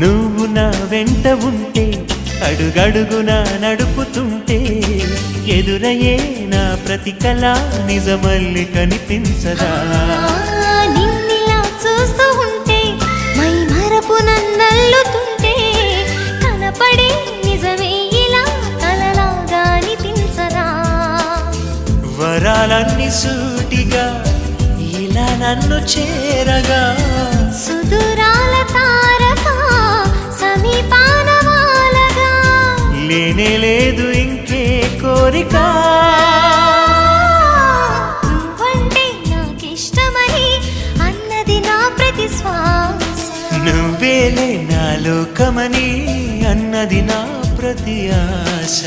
నువ్వు నా వెంట ఉంటే అడుగడుగునా నడుపుతుంటే ఎదురయ్యే నా ప్రతి కళ నిజమల్లి కనిపించదా చూస్తూ ఉంటే మై మరపు నన్నల్లుతుంటే కనపడే నిజమే ఇలా కలలాగా అనిపించరా వరాలన్నీ సూటిగా ఇలా నన్ను చేరగా లేనే లేదు ఇంకే కోరిక. నువ్వంటే నాకిష్టమని అన్నది నా ప్రతి శ్వాస నువ్వేలే నా లోకమని అన్నది నా ప్రతి ఆశ.